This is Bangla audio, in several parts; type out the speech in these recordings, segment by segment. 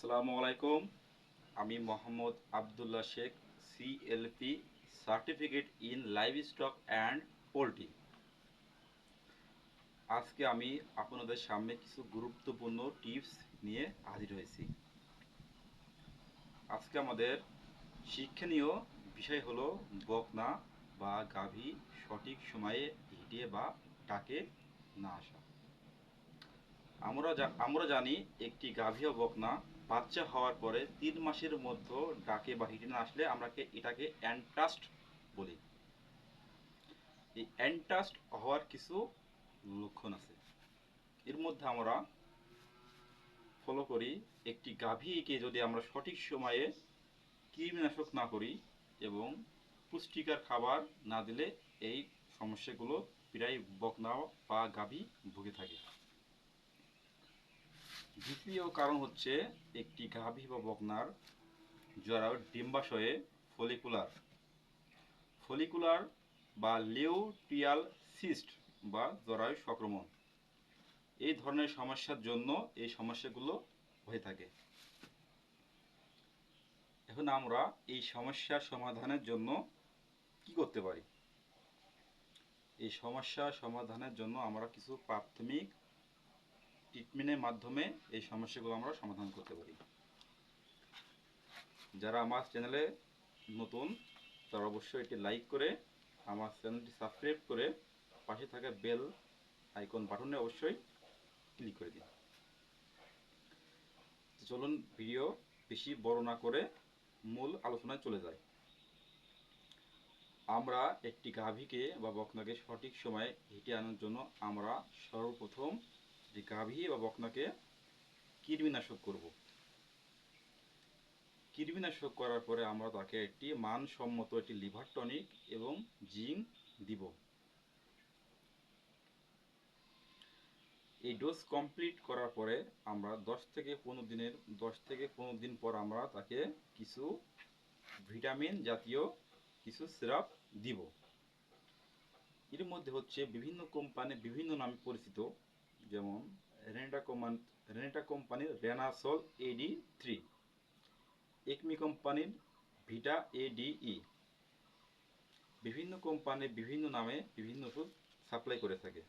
আসসালামু আলাইকুম। আমি Mohammad Abdullah Sheikh CLP certificate in livestock and poultry আজকে আমি আপনাদের সামনে কিছু গুরুত্বপূর্ণ টিপস নিয়ে হাজির হয়েছি। আজকে আমাদের শিক্ষণীয় বিষয় হলো বকনা বা গাভী সঠিক সময়ে হিটে বা ডাকে না আসা। আমরা আমরা জানি একটি গাভী বকনা বাচ্চা হওয়ার পরে তিন মাসের মধ্যে ডাকে বা হিটে না আসলে আমরা এটাকে অ্যান্টাস্ট বলি। এই অ্যান্টাস্ট হওয়ার কিছু লক্ষণ আছে। এর মধ্যে আমরা ফলো করি, একটি গাভীকে যদি আমরা সঠিক সময়ে কীটনাশক না করি এবং পুষ্টিকর খাবার না দিলে এই সমস্যাগুলো প্রায় বকনা বা গাভী ভুগে থাকে। দ্বিতীয় কারণ হচ্ছে একটি গাভী বা বকনার জরায়ু ডিম্বাশয়ে ফলিকুলার। ফলিকুলার বা লিউটিয়াল সিস্ট বা জরায়ু সংক্রমণ। এই ধরনের সমস্যার জন্য এই সমস্যাগুলো হয়ে থাকে। এখন আমরা এই সমস্যার সমাধানের জন্য কি করতে পারি? এই সমস্যা সমাধানের জন্য আমরা কিছু প্রাথমিক ট্রিটমেন্টের মাধ্যমে এই সমস্যাগুলো আমরা সমাধান করতে পারি। যারা আমার চ্যানেলে নতুন, তারা অবশ্যই এটি লাইক করে আমার চ্যানেলটি সাবস্ক্রাইব করে পাশে থাকা বেল আইকন বাটনে অবশ্যই ক্লিক করে দিন। চলুন ভিডিও বেশি বড় না করে মূল আলোচনায় চলে যায় আমরা একটি গাভীকে বা বকনাকে সঠিক সময়ে হিটে আনার জন্য আমরা সর্বপ্রথম যে গাভী বা বকনাকে কৃমিনাশক করব। কৃমিনাশক করার পরে আমরা তাকে একটি মানসম্মত একটি লিভার টনিক এবং জিঙ্ক দিব। এই ডোজ কমপ্লিট করার পরে আমরা দশ থেকে পনেরো দিনের, দশ থেকে পনেরো দিন পর আমরা তাকে কিছু ভিটামিন জাতীয় কিছু সিরাপ দিব। এর মধ্যে হচ্ছে বিভিন্ন কোম্পানি বিভিন্ন নামে পরিচিত যেমন রেনেটা কোম্পানি রেনেটা কোম্পানির রেনাসল এডি থ্রি একমি কোম্পানির ভিটা এডিই বিভিন্ন কোম্পানি বিভিন্ন নামে বিভিন্ন ওষুধ সাপ্লাই করে থাকে।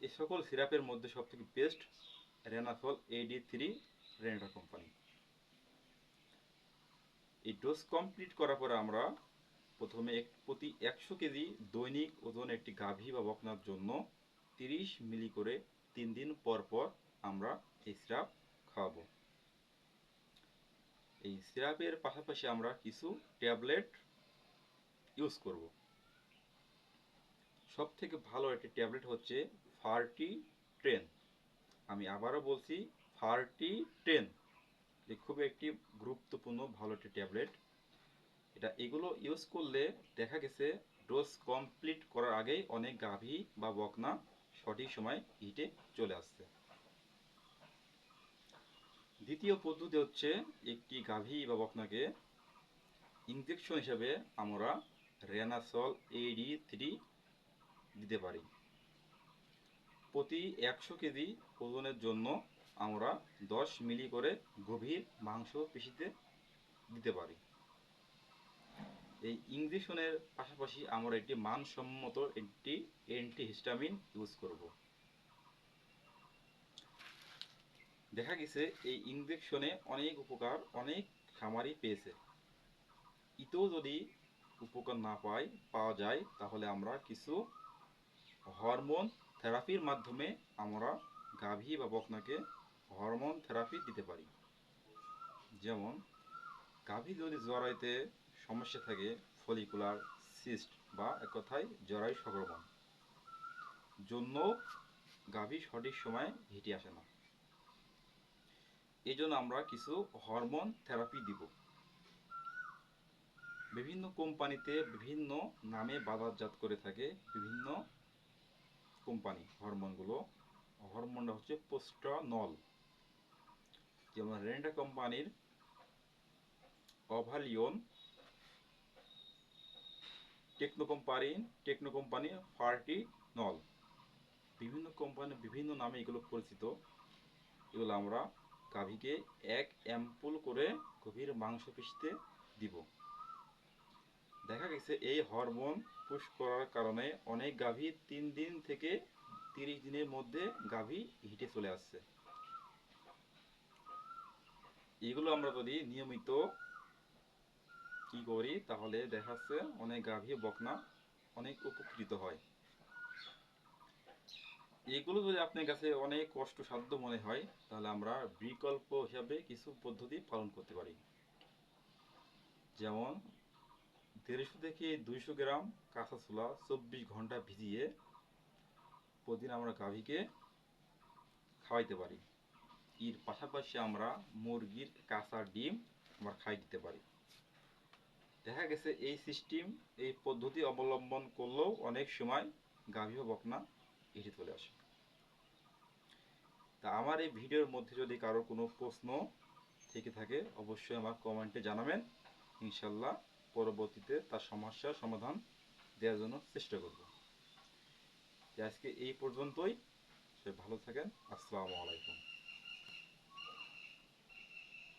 এই সকল সিরাপের মধ্যে সবথেকে best Renasol AD three Renata company এই ডোজ কমপ্লিট করার পরে আমরা প্রথমে প্রতি একশো কেজি দৈনিক ওজন একটি গাভী বা বকনার জন্য তিরিশ মিলি করে তিন দিন পর পর আমরা এই সিরাপ খাওয়াবো। এই সিরাপের পাশাপাশি আমরা কিছু ট্যাবলেট ইউজ করব। সব থেকে ভালো একটি ট্যাবলেট হচ্ছে ফার্টি ট্রেন আমি আবারও বলছি, ফার্টি ট্রেন এটি খুব একটি গুরুত্বপূর্ণ, ভালো একটি ট্যাবলেট। এটা এগুলো ইউজ করলে দেখা গেছে, ডোজ কমপ্লিট করার আগেই অনেক গাভী বা বকনা সঠিক সময় হিটে চলে আসছে। দ্বিতীয় পদ্ধতি হচ্ছে একটি গাভী বা বকনাকে ইনজেকশন হিসাবে আমরা রেনাসল এডি থ্রি দিতে পারি। প্রতি একশো কেজি ওজনের জন্য আমরা দশ মিলি করে গভীর মাংস পেশিতে দিতে পারি। এই ইঞ্জেকশনের পাশাপাশি আমরা একটি মানসম্মত একটি অ্যান্টিহিস্টামিন ইউজ করব। দেখা গেছে এই ইঞ্জেকশনে অনেক উপকার, অনেক খামারি পেয়েছে। ইতেও যদি উপকার না পাই পাওয়া যায়, তাহলে আমরা কিছু হরমোন থেরাপির মাধ্যমে আমরা গাভী বা বকনাকে হরমোন থেরাপি দিতে পারি। যেমন, গাভী যদি জরাইতে সমস্যা থাকে ফলিকুলার সিস্ট বা এক কথায় জরায়ু সংক্রমণ। জন্য গাভী সঠিক সময়ে হিটে আসে না। এই জন্য আমরা কিছু হরমোন থেরাপি দিব। বিভিন্ন কোম্পানিতে বিভিন্ন নামে বাজারজাত করে থাকে বিভিন্ন কোম্পানি হরমোনগুলো হরমোনটা হচ্ছে পোস্টানল যেমন রেন্ডা কোম্পানির অভালিয়ন টেকনো কোম্পানি টেকনো কোম্পানি ফার্টি, নল। বিভিন্ন কোম্পানি, বিভিন্ন নামে এগুলো পরিচিত। এগুলো আমরা গাভীকে এক অ্যাম্পুল করে গভীর মাংস পিষতে দিব। দেখা গেছে এই হরমোন পুশ করার কারণে অনেক গাভী তিন দিন থেকে তিরিশ দিনের মধ্যে গাভী হিটে চলে আসছে। এগুলো আমরা যদি নিয়মিত কি করি, তাহলে দেখাচ্ছে অনেক গাভী বকনা অনেক উপকৃত হয়। এগুলো যদি আপনার কাছে অনেক কষ্টসাধ্য মনে হয়, তাহলে আমরা বিকল্প হিসাবে কিছু পদ্ধতি পালন করতে পারি। যেমন, দেড়শো থেকে দুইশো গ্রাম কাঁচা ছোলা চব্বিশ ঘণ্টা ভিজিয়ে প্রতিদিন আমরা গাভীকে খাওয়াইতে পারি। এর পাশাপাশি আমরা মুরগির কাঁচা ডিম আমরা খাই দিতে পারি। দেখা গেছে এই সিস্টেম এই পদ্ধতি অবলম্বন করলেও অনেক সময় গাভী বকনা এসে চলে আসে। তা আমার এই ভিডিওর মধ্যে যদি কারও কোনো প্রশ্ন থেকে থাকে, অবশ্যই আমার কমেন্টে জানাবেন। ইনশাল্লাহ পরবর্তীতে তার সমস্যার সমাধান দেওয়ার জন্য চেষ্টা করব। আজকে এই পর্যন্তই। সে ভালো থাকেন। আসসালামু আলাইকুম।